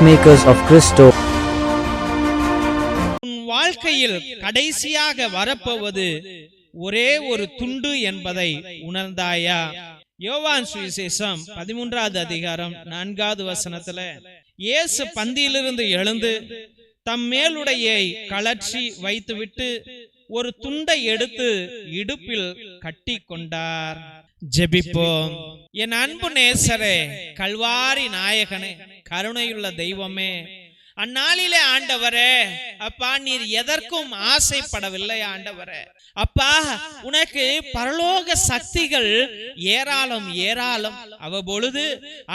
peacemakers of Christo. உன் வாழ்க்கையில் கடைசியாக வரப்போவது ஒரே ஒரு துண்டு என்பதை உணர்ந்தாயா? யோவான் சுவிசேஷம் பதிமூன்றாவது அதிகாரம் நான்காவது வசனத்துல இயேசு பந்தியிலிருந்து எழுந்து தம் மேலுடையை கலற்றி வைத்துவிட்டு ஒரு துண்டை எடுத்து இடுப்பில் கட்டி கொண்டார். ஜெபிப்போம். என் அன்பு நேசரே கல்வாரி நாயகனே கருணையுள்ள தெய்வமே. அந்நாளிலே ஆண்டவரே அப்பா நீர் எதற்கும் ஆசைப்படவில்லை ஆண்டவரே. அப்பா உனக்கு பரலோக சக்திகள் ஏராளம் ஏராளம் அவ்வப்பொழுது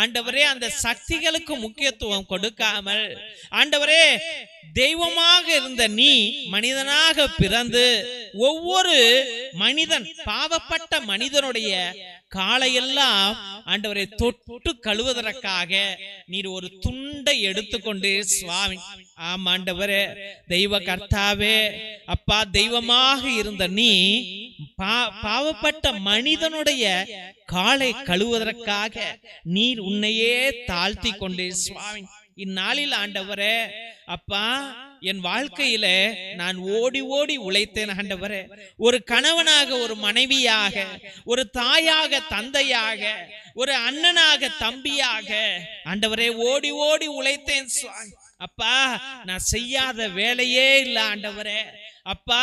ஆண்டவரே அந்த சக்திகளுக்கு முக்கியத்துவம் கொடுக்காமல். ஆண்டவரே தெய்வமாக இருந்த நீ மனிதனாக பிறந்து ஒவ்வொரு மனிதன் பாவப்பட்ட மனிதனுடைய காலையெல்லாம் ஆண்டவரை தொட்டு கழுவதற்காக நீர் ஒரு துண்டை எடுத்துக்கொண்டு சுவாமி ஆம் ஆண்டவரே தெய்வ கர்த்தாவே அப்பா தெய்வமாக இருந்த நீ பா- பாவப்பட்ட மனிதனுடைய காலை கழுவதற்காக நீர் உன்னையே தாழ்த்தி கொண்டு சுவாமி இந்நாளில் ஆண்டவரே அப்பா என் வாழ்க்கையில நான் ஓடி ஓடி உழைத்தேன் ஆண்டவரே. ஒரு கணவனாக ஒரு மனைவியாக ஒரு தாயாக தந்தையாக ஒரு அண்ணனாக தம்பியாக ஆண்டவரே ஓடி ஓடி உழைத்தேன் அப்பா நான் செய்யாத வேலையே இல்ல ஆண்டவரே. அப்பா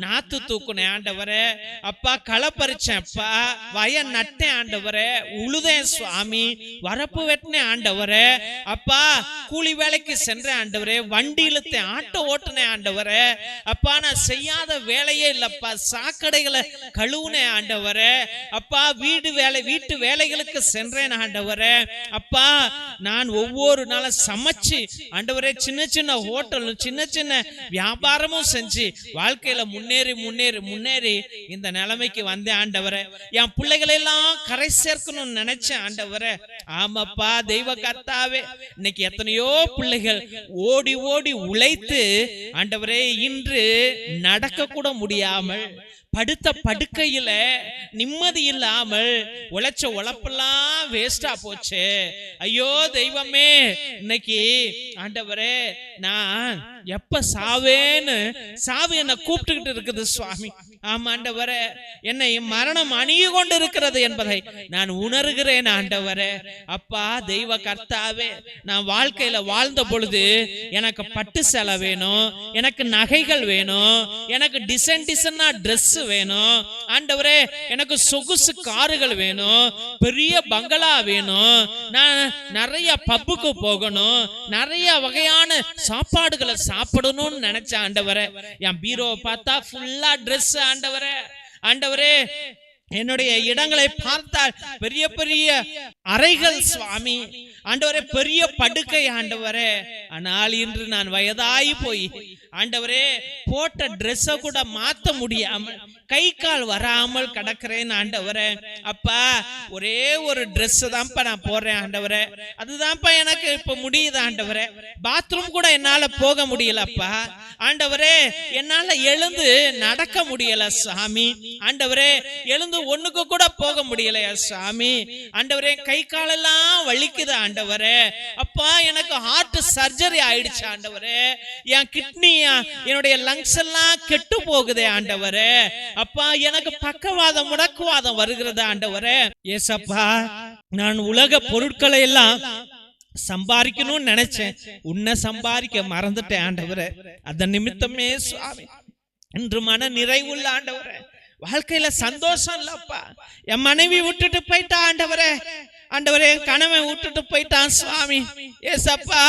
நாத்து தூக்குனேன் ஆண்டவரே. அப்பா களை பறிச்சேன் அப்பா. வய நட்டேன் ஆண்டவரே. உழுதேன் சுவாமி. வரப்பு வெட்டினேன் ஆண்டவரே. அப்பா கூலி வேலைக்கு சென்றேன் ஆண்டவரே. வண்டி இழுத்தேன் ஆட்டோ ஓட்டுனேன் ஆண்டவரே. அப்பா நான் செய்யாத வேலையே இல்லப்பா. சாக்கடைகளை கழுவுனேன் ஆண்டவரே. அப்பா வீடு வேலை வீட்டு வேலைகளுக்கு சென்றேன் ஆண்டவரே. அப்பா நான் ஒவ்வொரு நாளும் சமைச்சு ஆண்டவரே சின்ன சின்ன ஹோட்டலும் சின்ன சின்ன வியாபாரமும் செஞ்சு வாழ்க்கையில முன்னேறி முன்னேறி முன்னேறி இந்த நிலைமைக்கு வந்தேன் ஆண்டவரே. என் பிள்ளைகளை எல்லாம் கரை சேர்க்கணும்னு நினைச்சேன் ஆண்டவரே. ஆமாப்பா தெய்வ கர்த்தாவே. இன்னைக்கு எத்தனையோ பிள்ளைகள் ஓடி ஓடி உழைத்து ஆண்டவரே இன்று நடக்க கூட முடியாமல் படுத்த படுக்கையில நிம்மதி இல்லாமல் உழைச்ச உழைப்பெல்லாம் வேஸ்டா போச்சு. ஐயோ தெய்வமே இன்னைக்கு ஆண்டவரே நான் எப்ப சாவேன்னு சாவு என்ன கூப்பிட்டுக்கிட்டு இருக்குது சுவாமி. ஆமா ஆண்டவரே என்னை மரணம் அணிய கொண்டு இருக்கிறது என்பதை நான் உணர்கிறேன் ஆண்டவரே. அப்பா தெய்வ கர்த்தாவே நான் வாழ்க்கையில வாழ்ந்த பொழுது எனக்கு பட்டு சேலை வேணும் எனக்கு நகைகள் வேணும் எனக்கு டிசைன் டிசைனா ட்ரெஸ் வேணும். ஆண்டவரே எனக்கு சொகுசு காருகள் வேணும் பெரிய பங்களா வேணும். நான் நிறைய பப்புக்கு போகணும் நிறைய வகையான சாப்பாடுகளை சாப்பிடணும்னு நினைச்ச ஆண்டவரே. என் பீரோவை பார்த்தா ஃபுல்லா ட்ரெஸ் ஆண்டவரே ஆண்டவரே என்னுடைய இடங்களை பார்த்தால் பெரிய பெரிய அறைகள் சுவாமி. ஆண்டவரே பெரிய படுக்கை ஆண்டவரே. ஆனால் இன்று நான் வயதாகி போய் ஆண்டவரே போட்ட ட்ரெஸ்ஸை கூட மாத்த முடியாமல் கை கால் வராமல் கிடக்கிறேன் ஆண்டவரே. அப்பா ஒரே ஒரு ட்ரெஸ் தான்ப்பா நான் போடுறேன் ஆண்டவரே. அதுதான்ப்பா எனக்கு இப்ப முடியுது ஆண்டவரே. பாத்ரூம் கூட என்னால போக முடியலப்பா. ஆண்டவரே என்னால எழுந்து நடக்க முடியல சாமி. ஆண்டவரே எழுந்து ஒண்ணுக்கு கூட போக முடியலையா சாமி. ஆண்டவரே கை காலெல்லாம் வலிக்குது ஆண்டவரே. அப்பா எனக்கு ஹார்ட் சர்ஜரி ஆயிடுச்சு ஆண்டவரே. என் கிட்னி என்னுடைய லங்ஸ் எல்லாம் கெட்டு போகுதே ஆண்டவரே. அப்பா எனக்கு பக்கவாதம் முடக்குவாதம் வருகிறது ஆண்டவரே. ஏசப்பா நான் உலக பொருட்களை எல்லாம் சம்பாதிக்கணும்னு நினைச்சேன். உன்னை சம்பாதிக்க மறந்துட்டேன் ஆண்டவரே. அதன் நிமித்தமே சுவாமி என்று மன நிறைவுள்ள ஆண்டவரே. வாழ்க்கையில சந்தோஷம் இல்லப்பா. என் மனைவி விட்டுட்டு போயிட்டா ஆண்டவரே. ஆண்டவரே என் கணவன் விட்டுட்டு போயிட்டான் சுவாமி. ஏசப்பா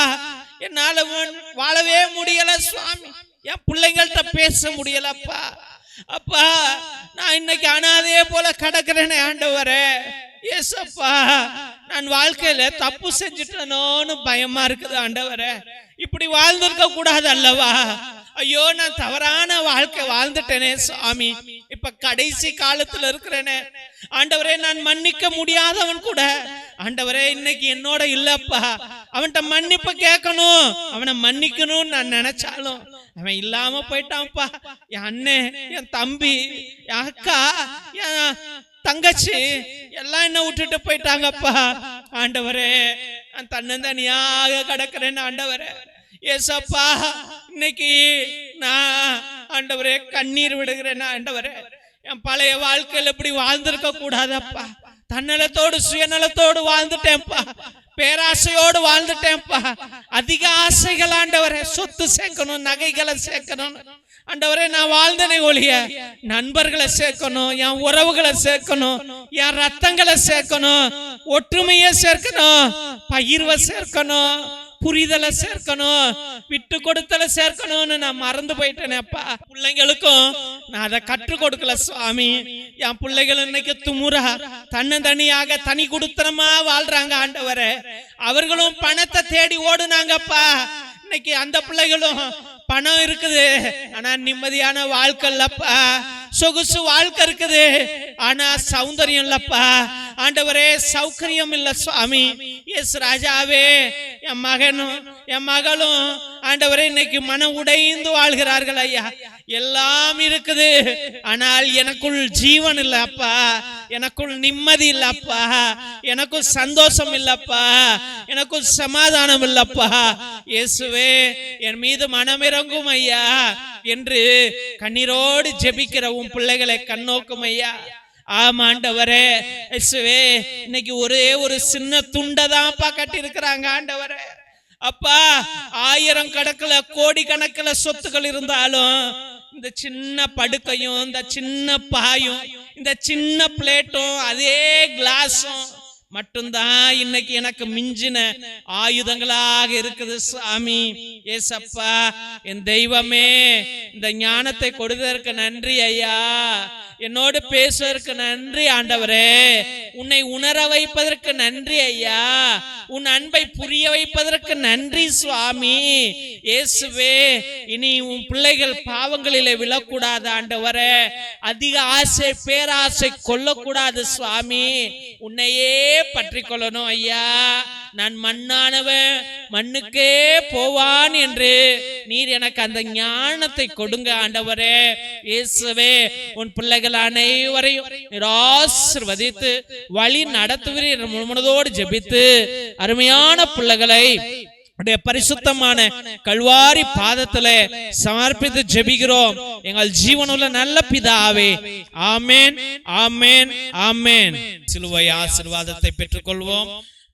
என்னால வாழவே முடியல சுவாமி. என் பிள்ளைங்கள்ட்ட பேச முடியலப்பா. அப்பா நான் இன்னைக்கு அனாதையே போல கடக்கிறேனே ஆண்டவரே. ஏசப்பா நான் வாழ்க்கையில தப்பு செஞ்சுட்டனோன்னு பயமா இருக்குது ஆண்டவரே. இப்படி வாழ்ந்திருக்க கூடாது அல்லவா? ஐயோ நான் தவறான வாழ்க்கை வாழ்ந்துட்டேனே சுவாமி. இப்ப கடைசி காலத்துல இருக்கிறேனே. ஆண்டவரே நான் மன்னிக்க முடியாதவன் கூட. ஆண்டவரே இன்னைக்கு என்னோட இல்லப்பா. அவன்கிட்ட மன்னிப்பு கேட்கணும். அவனை மன்னிக்கணும்னு நான் நினைச்சாலும் அவன் இல்லாம போயிட்டான்ப்பா. என் அண்ணன் என் தம்பி என் அக்கா என் தங்கச்சி எல்லாம் என்ன விட்டுட்டு போயிட்டாங்கப்பா. ஆண்டவரே நான் தன்னந்தனியாக கிடக்கிறேன்னு ஆண்டவரே. ஏசப்பா இன்னைக்கு நான் ஆண்டவரே கண்ணீர் விடுகிறேன் ஆண்டவரே. என் பழைய வாழ்க்கையில் இப்படி வாழ்ந்திருக்க கூடாதப்பா தன்னலத்தோடு சுயநலத்தோடு வாழ்ந்துட்டேன்ப்பா. பேராசையோடு வாழ்ந்துட்டேன்ப்பா. அதிக ஆசைகள் ஆண்டவரே சொத்து சேர்க்கணும் நகைகளை சேர்க்கணும். ஆண்டவரே நான் வாழ்ந்தனை ஒழிய நண்பர்களை சேர்க்கணும் என் உறவுகளை சேர்க்கணும் என் ரத்தங்களை சேர்க்கணும் ஒற்றுமையை சேர்க்கணும் பகிர்வை சேர்க்கணும். புரிதலை சேர்க்கணும். விட்டு கொடுத்தலை சேர்க்கணும்னு நான் மறந்து போயிட்டேனேப்பா பிள்ளைங்களுக்கும் நான் அதை கற்றுக் கொடுக்கல சுவாமி. என் பிள்ளைகள் இன்னைக்கு துமுறா. தன்னந்தனியாக தனி குடுத்தனமா வாழ்றாங்க ஆண்டவரே. அவர்களும் பணத்தை தேடி ஓடுனாங்கப்பா. இன்னைக்கு அந்த பிள்ளைகளும் பணம் இருக்குது. ஆனா நிம்மதியான வாழ்க்கை இல்லப்பா. சொகுசு வாழ்க்கை இருக்குது. ஆனா சௌந்தரியம் இல்லப்பா. ஆண்டவரே சௌகரியம் இல்ல சுவாமி. எஸ் ராஜாவே என் மகனும் என் மகளும் ஆண்டவரே இன்னைக்கு மனம் உடைந்து வாழ்கிறார்கள் ஐயா. எல்லாம் இருக்குது. ஆனால் எனக்குள் ஜீவன் இல்லை அப்பா. எனக்குள் நிம்மதி இல்லப்பா எனக்குள் சந்தோஷம் இல்லப்பா எனக்குள் சமாதானம் இல்லப்பா இயேசுவே என் மீது மனமிறங்கும் ஐயா. என்று கண்ணீரோடு ஜெபிக்கிற உன் பிள்ளைகளை கண்ணோக்கும் ஐயா. ஆமாண்டவரே இயேசுவே இன்னைக்கு ஒரே ஒரு சின்ன துண்டை தான்ப்பா கட்டி இருக்கிறாங்க ஆண்டவரே. அப்பா ஆயிரம் கணக்குல கோடி கணக்கில் சொத்துக்கள் இருந்தாலும் இந்த சின்ன படுக்கையும் இந்த சின்ன பாயும் இந்த சின்ன பிளேட்டும் அதே கிளாஸும் மட்டும்தான் இன்னைக்கு எனக்கு மிஞ்சின ஆயுதங்களாக இருக்குது சாமி. ஏசப்பா என் தெய்வமே இந்த ஞானத்தை கொடுத்ததற்கு நன்றி ஐயா. என்னோடு பேசுவதற்கு நன்றி ஆண்டவரே. உன்னை உணர வைப்பதற்கு நன்றி ஐயா. உன் அன்பை புரிய வைப்பதற்கு நன்றி சுவாமி. இயேசுவே இனி உன் பிள்ளைகள் பாவங்களிலே விழக்கூடாது ஆண்டவரே. அதிக ஆசை பேராசை கொள்ளக்கூடாது சுவாமி. உன்னையே பற்றி கொள்ளணும் ஐயா. நான் மண்ணானவன் மண்ணுக்கே போவான் என்று நீர் எனக்கு அந்த ஞானத்தை கொடுங்க ஆண்டவரே. இயேசுவே உன் பிள்ளைகள் அனைவரையும் நீர் ஆசிர்வதித்து வழி நடத்துவீர் முழுமனதோடு ஜெபித்து அருமையான பிள்ளைகளை உடைய பரிசுத்தமான கல்வாரி பாதத்துல சமர்ப்பித்து ஜெபிக்கிறோம். எங்கள் ஜீவனுள்ள நல்ல பிதாவே ஆமேன் ஆமேன் ஆமேன். சிலுவை ஆசிர்வாதத்தை பெற்றுக்கொள்வோம்.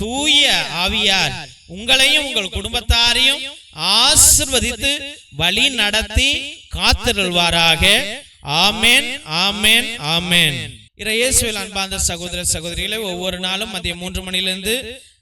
தூய ஆவியார். உங்களையும் உங்கள் குடும்பத்தாரையும் ஆசிர்வதித்து வழி நடத்தி காத்திருள்வாராக ஆமேன் ஆமேன் ஆமேன் இறையேசுவில் அன்பார்ந்த சகோதர சகோதரிகளை ஒவ்வொரு நாளும் மதியம் மூன்று மணியிலிருந்து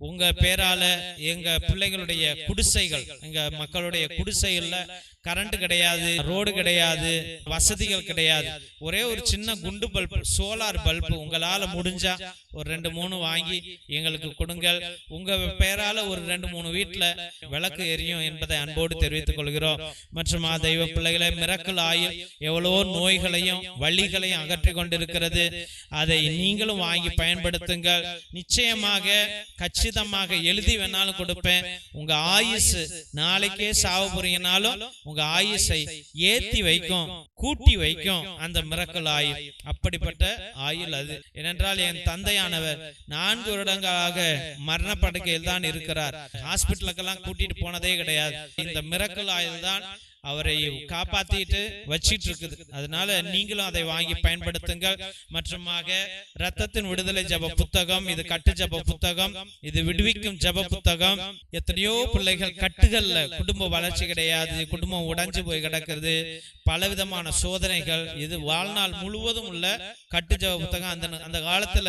உங்க பேரால எங்க பிள்ளைகளுடைய குடிசைகள் எங்க மக்களுடைய குடிசைகள்ல கரண்ட் கிடையாது ரோடு கிடையாது வசதிகள் கிடையாது. ஒரே ஒரு சின்ன குண்டு பல்ப் சோலார் பல்ப் உங்களால முடிஞ்சா ஒரு ரெண்டு மூணு வாங்கி எங்களுக்கு கொடுங்கள். உங்க பேரால ஒரு ரெண்டு மூணு வீட்டுல விளக்கு எரியும் என்பதை அன்போடு தெரிவித்துக் கொள்கிறோம் மற்றும் தெய்வ பிள்ளைகளை மிரக்கல் ஆயில் எவ்வளவோ நோய்களையும் வழிகளையும் அகற்றி கொண்டிருக்கிறது. அதை நீங்களும் வாங்கி பயன்படுத்துங்கள். நிச்சயமாக கச்சிதமாக எழுதி வேணாலும் கொடுப்பேன். உங்க ஆயுசு நாளைக்கே சாவு போறீங்கனாலும் உங்க ஆயுசை ஏத்தி வைக்கும் கூட்டி வைக்கும் அந்த மிரக்கல் ஆயுள். அப்படிப்பட்ட ஆயுள் அது. ஏனென்றால் என் தந்தையானவர் நான்கு வருடங்களாக மரண படுக்கையில் தான் இருக்கிறார். ஹாஸ்பிட்டலுக்கெல்லாம் கூட்டிட்டு போனதே கிடையாது. இந்த மிரக்கல் ஆயுள் தான் அவரை காப்பாத்திட்டு வச்சிட்டு இருக்குது அதனால நீங்களும் அதை வாங்கி பயன்படுத்துங்கள். மற்றுமாக ரத்தத்தின் விடுதலை ஜப புத்தகம் இது கட்டு ஜப புத்தகம் இது விடுவிக்கும் ஜப புத்தகம். எத்தனையோ பிள்ளைகள் கட்டுகள்ல குடும்ப வளர்ச்சி கிடையாது. குடும்பம் உடைஞ்சு போய் கிடக்குது பலவிதமான சோதனைகள். இது வாழ்நாள் முழுவதும் உள்ள கட்டு ஜப புத்தகம். அந்த அந்த காலத்துல